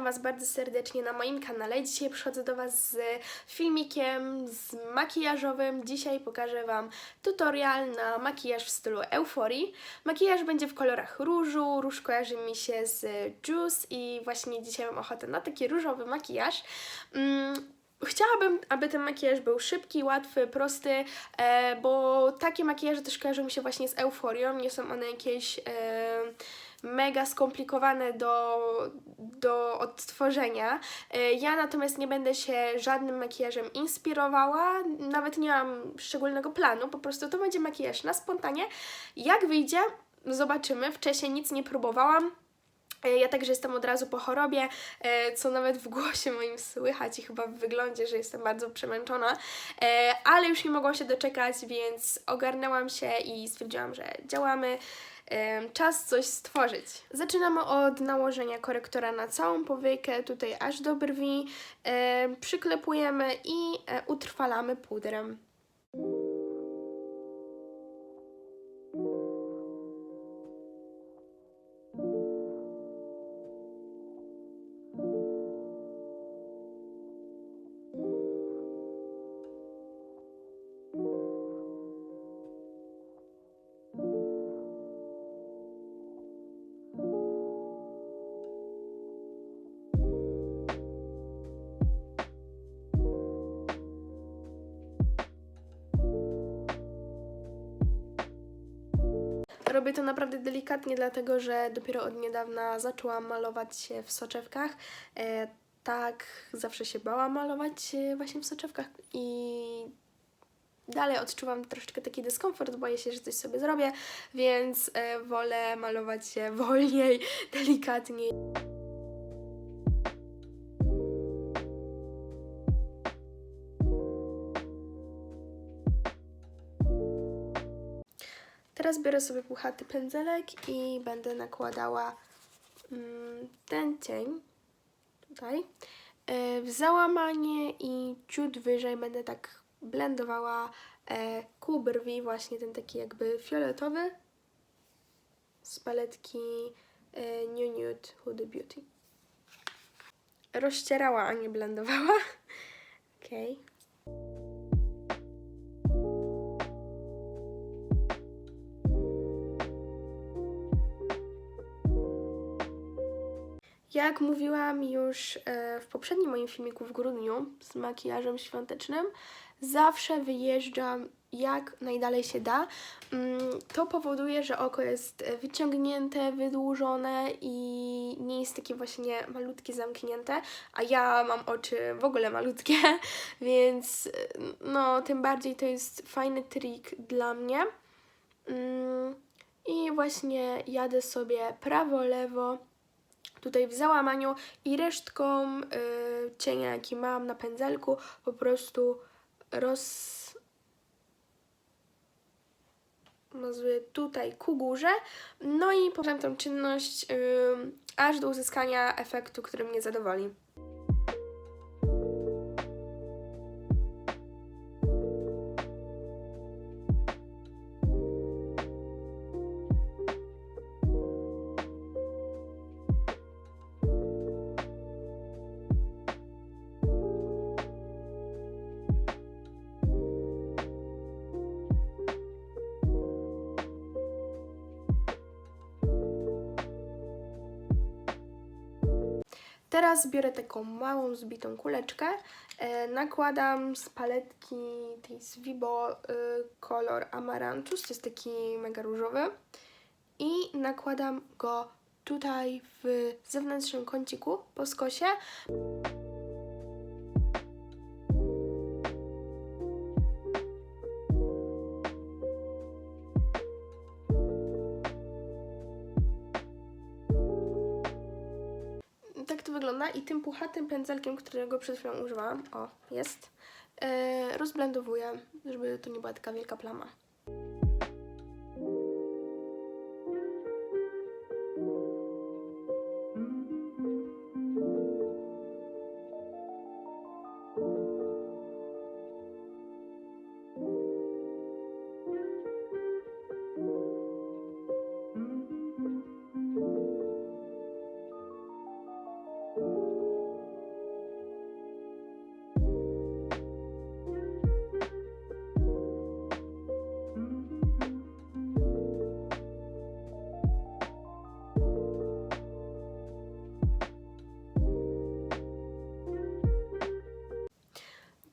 witam Was bardzo serdecznie na moim kanale. Dzisiaj przychodzę do Was z filmikiem z makijażowym. Dzisiaj pokażę Wam tutorial na makijaż w stylu euforii. Makijaż będzie w kolorach różu, róż kojarzy mi się z Juice i właśnie dzisiaj mam ochotę na taki różowy makijaż. Mm, Chciałabym, aby ten makijaż był szybki, łatwy, prosty, e, bo takie makijaże też kojarzą mi się właśnie z euforią. Nie są one jakieś e, mega skomplikowane do, do odtworzenia. E, ja natomiast nie będę się żadnym makijażem inspirowała, nawet nie mam szczególnego planu, po prostu to będzie makijaż na spontanie. Jak wyjdzie, zobaczymy. Wcześniej nic nie próbowałam. E, Ja także jestem od razu po chorobie, e, co nawet w głosie moim słychać i chyba w wyglądzie, że jestem bardzo przemęczona, E, ale już nie mogłam się doczekać, więc ogarnęłam się i stwierdziłam, że działamy. Czas coś stworzyć. Zaczynamy od nałożenia korektora na całą powieka, tutaj aż do brwi. Przyklepujemy i utrwalamy pudrem. Robię to naprawdę delikatnie, dlatego że dopiero od niedawna zaczęłam malować się w soczewkach. E, tak, zawsze się bałam malować właśnie w soczewkach i dalej odczuwam troszeczkę taki dyskomfort, boję się, że coś sobie zrobię, więc e, wolę malować się wolniej, delikatniej. Teraz biorę sobie puchaty pędzelek i będę nakładała mm, ten cień tutaj e, w załamanie i ciut wyżej będę tak blendowała e, kół brwi, właśnie ten taki jakby fioletowy z paletki e, New Nude Huda Beauty. Rozcierała, a nie blendowała. Okej. Jak mówiłam już e, w poprzednim moim filmiku w grudniu z makijażem świątecznym, zawsze wyjeżdżam jak najdalej się da. Mm, To powoduje, że oko jest e, wyciągnięte, wydłużone i nie jest takie właśnie malutkie, zamknięte, a ja mam oczy w ogóle malutkie, więc e, no tym bardziej to jest fajny trik dla mnie. Mm, I właśnie jadę sobie prawo, lewo tutaj w załamaniu i resztką y, cienia, jaki mam na pędzelku, po prostu roz... nazwy tutaj ku górze. No i powiem tą czynność y, aż do uzyskania efektu, który mnie zadowoli. Teraz biorę taką małą, zbitą kuleczkę, e, nakładam z paletki tej z Vibo e, kolor Amaranthus, to jest taki mega różowy i nakładam go tutaj w zewnętrznym kąciku po skosie. Tak to wygląda i tym puchatym pędzelkiem, którego przed chwilą używałam, o, jest, yy, rozblendowuję, żeby to nie była taka wielka plama.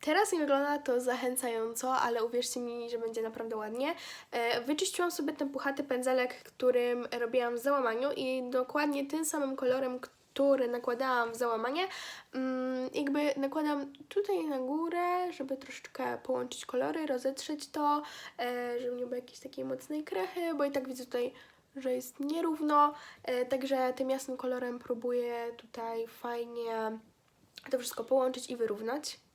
Teraz nie wygląda to zachęcająco, ale uwierzcie mi, że będzie naprawdę ładnie. E, wyczyściłam sobie ten puchaty pędzelek, którym robiłam w załamaniu i dokładnie tym samym kolorem, który nakładałam w załamanie, mm, jakby nakładam tutaj na górę, żeby troszeczkę połączyć kolory, rozetrzeć to, e, żeby nie było jakiejś takiej mocnej krechy, bo i tak widzę tutaj, że jest nierówno, e, także tym jasnym kolorem próbuję tutaj fajnie to wszystko połączyć i wyrównać.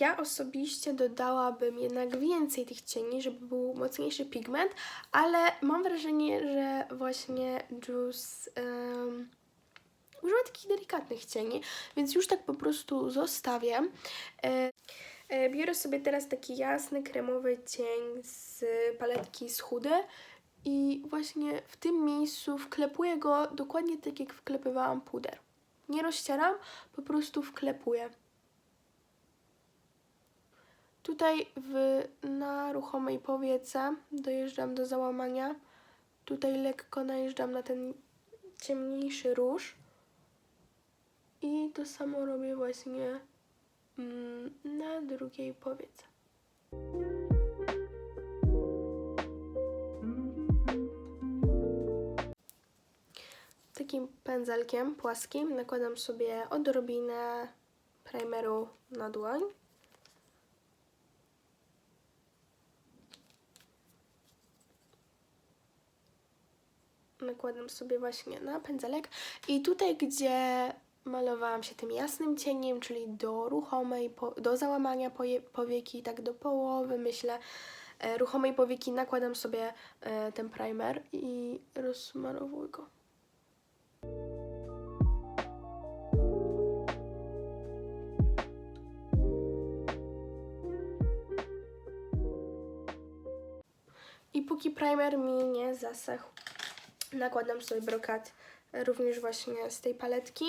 Ja osobiście dodałabym jednak więcej tych cieni, żeby był mocniejszy pigment, ale mam wrażenie, że właśnie Juice um, używa takich delikatnych cieni, więc już tak po prostu zostawię. E, e, Biorę sobie teraz taki jasny, kremowy cień z paletki z Hudy i właśnie w tym miejscu wklepuję go dokładnie tak, jak wklepywałam puder. Nie rozcieram, po prostu wklepuję. Tutaj w, na ruchomej powiece dojeżdżam do załamania. Tutaj lekko najeżdżam na ten ciemniejszy róż. I to samo robię właśnie mm, na drugiej powiece. Takim pędzelkiem płaskim nakładam sobie odrobinę primeru na dłoń. Nakładam sobie właśnie na pędzelek i tutaj, gdzie malowałam się tym jasnym cieniem, czyli do ruchomej, po, do załamania poje, powieki, tak do połowy, myślę, e, ruchomej powieki nakładam sobie e, ten primer i rozsmarowuję go. I póki primer mi nie zasechł, nakładam sobie brokat również właśnie z tej paletki.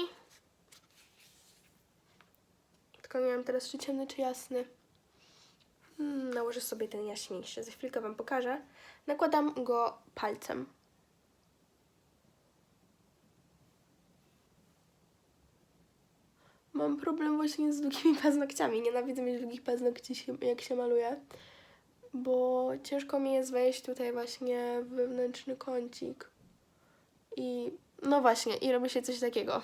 Tylko nie wiem teraz czy ciemny, czy jasny. Hmm, nałożę sobie ten jaśniejszy, za chwilkę Wam pokażę. Nakładam go palcem. Mam problem właśnie z długimi paznokciami. Nienawidzę mieć długich paznokci, jak się maluje. Bo ciężko mi jest wejść tutaj właśnie w wewnętrzny kącik. I no właśnie, i robi się coś takiego.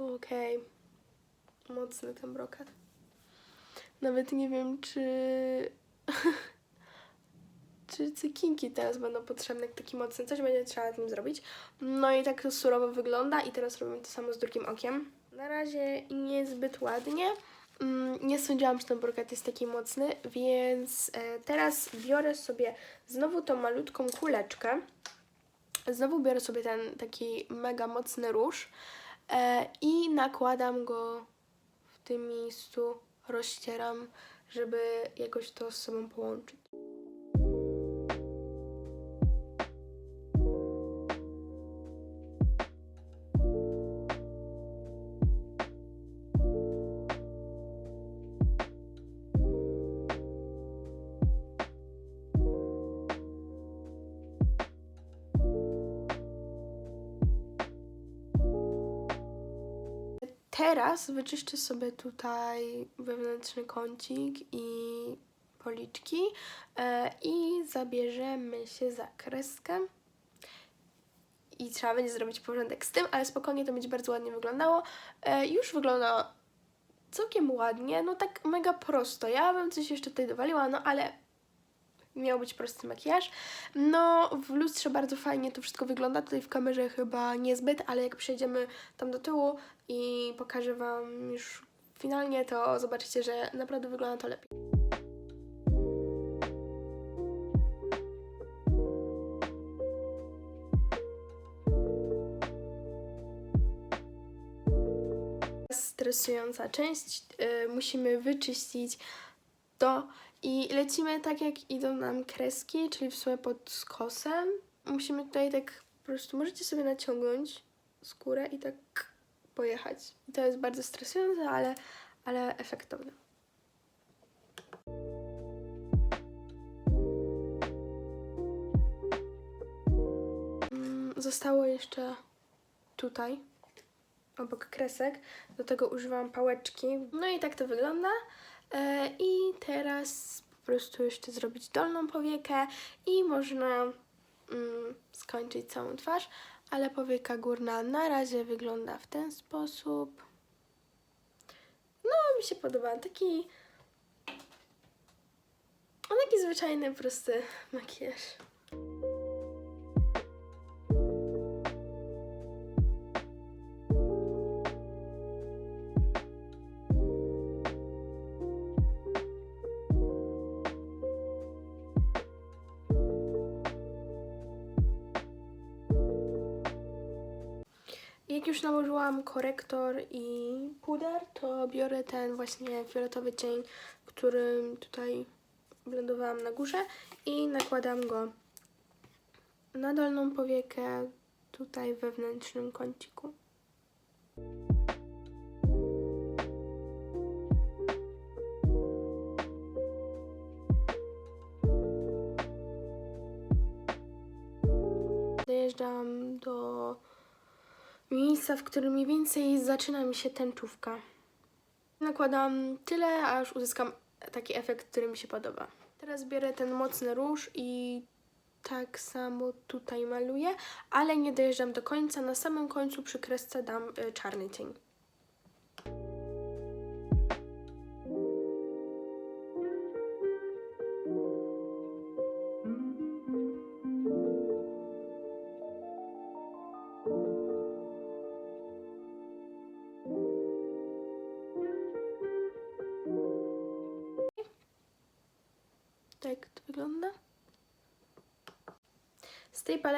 Okej. Mocny ten brokat. Nawet nie wiem, czy... czy cykinki teraz będą potrzebne, taki mocny. Coś będzie trzeba z nim zrobić. No i tak to surowo wygląda i teraz robimy to samo z drugim okiem. Na razie niezbyt ładnie. Mm, Nie sądziłam, że ten brokat jest taki mocny, więc e, teraz biorę sobie znowu tą malutką kuleczkę. Znowu biorę sobie ten taki mega mocny róż e, i nakładam go w tym miejscu, rozcieram, żeby jakoś to z sobą połączyć. Teraz wyczyszczę sobie tutaj wewnętrzny kącik i policzki e, i zabierzemy się za kreskę. I trzeba będzie zrobić porządek z tym, ale spokojnie to będzie bardzo ładnie wyglądało. E, już wygląda całkiem ładnie, no tak mega prosto. Ja bym coś jeszcze tutaj dowaliła, no ale miał być prosty makijaż. No, w lustrze bardzo fajnie to wszystko wygląda, tutaj w kamerze chyba niezbyt, ale jak przejdziemy tam do tyłu i pokażę Wam już finalnie, to zobaczycie, że naprawdę wygląda to lepiej. Stresująca część, yy, musimy wyczyścić to, i lecimy tak jak idą nam kreski, czyli w sumie pod skosem. Musimy tutaj tak po prostu, możecie sobie naciągnąć skórę i tak pojechać. I to jest bardzo stresujące, ale, ale efektowne. Mm, Zostało jeszcze tutaj, obok kresek. Do tego używam pałeczki. No i tak to wygląda. E, I teraz po prostu jeszcze zrobić dolną powiekę i można mm, skończyć całą twarz, ale powieka górna na razie wygląda w ten sposób. No, mi się podoba. Taki. No, taki zwyczajny, prosty makijaż. Jak już nałożyłam korektor i puder, to biorę ten właśnie fioletowy cień, którym tutaj blendowałam na górze i nakładam go na dolną powiekę, tutaj wewnętrznym kąciku. Dojeżdżam do miejsca, w którym mniej więcej zaczyna mi się tęczówka. Nakładam tyle, aż uzyskam taki efekt, który mi się podoba. Teraz biorę ten mocny róż i tak samo tutaj maluję, ale nie dojeżdżam do końca. Na samym końcu przy kresce dam y, czarny cień.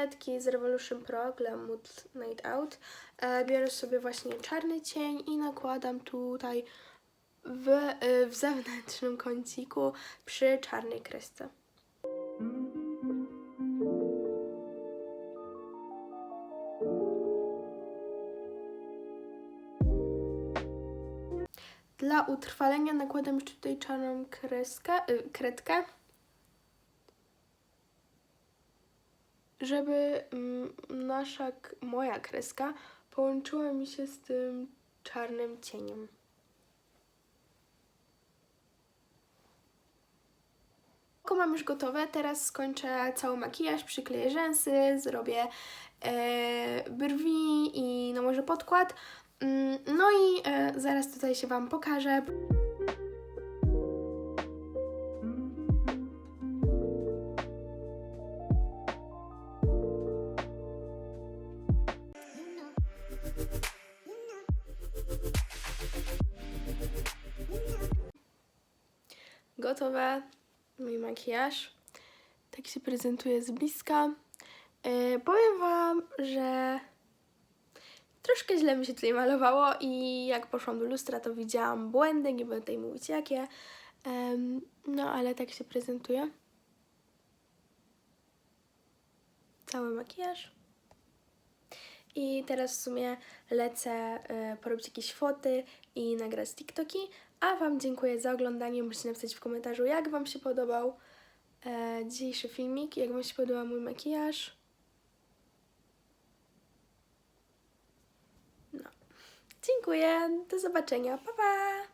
Paletki z Revolution Pro Glam Mood Night Out e, biorę sobie właśnie czarny cień i nakładam tutaj w, e, w zewnętrznym kąciku przy czarnej kresce. Dla utrwalenia nakładam jeszcze tutaj czarną kreskę, y, kredkę. Żeby mm, nasza, moja kreska połączyła mi się z tym czarnym cieniem. Oko mam już gotowe, teraz skończę cały makijaż, przykleję rzęsy, zrobię e, brwi i no może podkład. Mm, No i e, zaraz tutaj się Wam pokażę. Gotowe. Mój makijaż. Tak się prezentuje z bliska. E, powiem Wam, że troszkę źle mi się tutaj malowało i jak poszłam do lustra, to widziałam błędy, nie będę tutaj mówić jakie. No, ale tak się prezentuje. Cały makijaż. I teraz w sumie lecę e, porobić jakieś foty i nagrać TikToki. A Wam dziękuję za oglądanie. Musicie napisać w komentarzu, jak Wam się podobał e, dzisiejszy filmik, jak Wam się podobał mój makijaż. No. Dziękuję. Do zobaczenia. Pa, pa!